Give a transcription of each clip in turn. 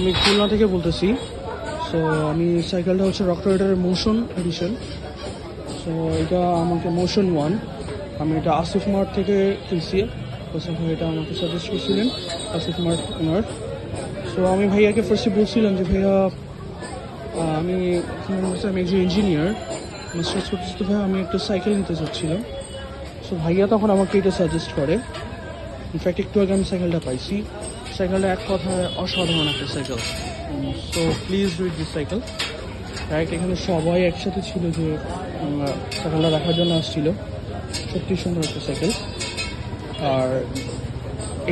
আমি খুলনা থেকে বলতেছি। সো আমি সাইকেলটা হচ্ছে রক রাইডারের মোশন এডিশন সো এটা আমাকে মোশন ওয়ান আমি এটা আসিফ মার্ট থেকে কিনছি আসিফ ভাই এটা আমাকে সাজেস্ট করছিলেন আসিফ মার্ট ওনার। সো আমি ভাইয়াকে ফার্স্টে বলছিলাম যে, ভাইয়া আমি আমি একজন ইঞ্জিনিয়ার মাস্টার্স করতেছি তো ভাইয়া, আমি একটা সাইকেল নিতে চাচ্ছিলাম। সো ভাইয়া তখন আমাকে এটা সাজেস্ট করে। ইনফ্যাক্ট একটু আগে আমি সাইকেলটা পাইছি। সাইকেলটা এক কথায় অসাধারণ একটা cycle so please with this cycle direct এখানে সবাই একসাথে ছিল যে সাইকেলটা দেখার জন্য আসছিল। সত্যি সুন্দর একটা সাইকেল আর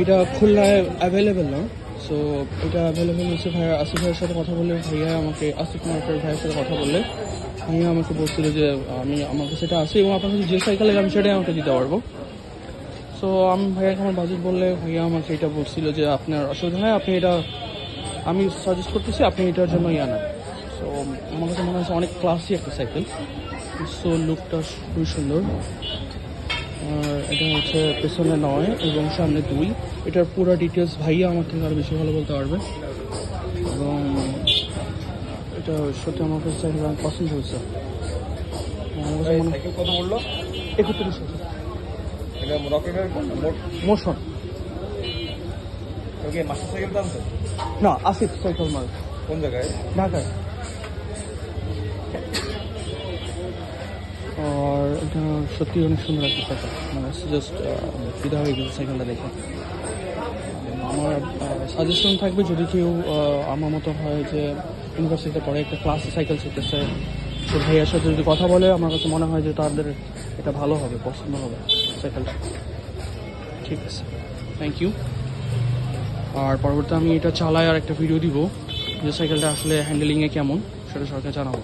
এটা খুলনায় অ্যাভেলেবেল না। সো এটা অ্যাভেলেবেল হচ্ছে ভাইয়া আসিফ ভাইয়ের সাথে কথা বললে ভাইয়া আমাকে, আসিফ মার্কের ভাইয়ের সাথে কথা বললে ভাইয়া আমাকে বলছিল যে, আমি, আমার কাছে সেটা আছে এবং আপনার কাছে যে সাইকেল আমি সেটাই আমাকে দিতে পারব। সো আমি ভাইয়াকে আমার বাজেট বললে ভাইয়া আমাকে এটা বলছিল যে আপনার অসুবিধা হয় আপনি এটা আমি সাজেস্ট করতেছি আপনি এটার জন্যই আনেন সো আমার কাছে মনে হচ্ছে অনেক ক্লাসি একটা সাইকেল সো লুকটা খুবই সুন্দর। আর এটা হচ্ছে পেছনে নয় এবং সামনে দুই। এটার পুরো ডিটেলস ভাইয়া আমার থেকে আরও বেশি ভালো বলতে পারবে। এবং এটা সত্যি আমার কাছে পছন্দ হয়েছে। আমার কাছে মনে কত একত্রিশ মোশন। ওকে মাস্টার সাইকেল দাম তো না আসিফ সাইকেল মার্ক কোন জায়গায়? ঢাকায়। আর এটা সত্যি অনেক সুন্দর একটা সাইকেল মানে জাস্ট ফিদা হয়ে গেছে সাইকেলটা দেখে। আমার সাজেশন থাকবে যদি কেউ আমার মতো হয় যে ইউনিভার্সিটিতে পড়ে একটা ক্লাস সাইকেল শিখতেছে তো ভাইয়ার সাথে যদি কথা বলে, আমার কাছে মনে হয় যে তাদের এটা ভালো হবে, পছন্দ হবে। সাইকেলটা ঠিক আছে। থ্যাংক ইউ আর পরবর্তী আমি এটা চালাই আর একটা ভিডিও দিব যে সাইকেলটা আসলে হ্যান্ডেলিংয়ে কেমন, সেটা সরকার জানাব।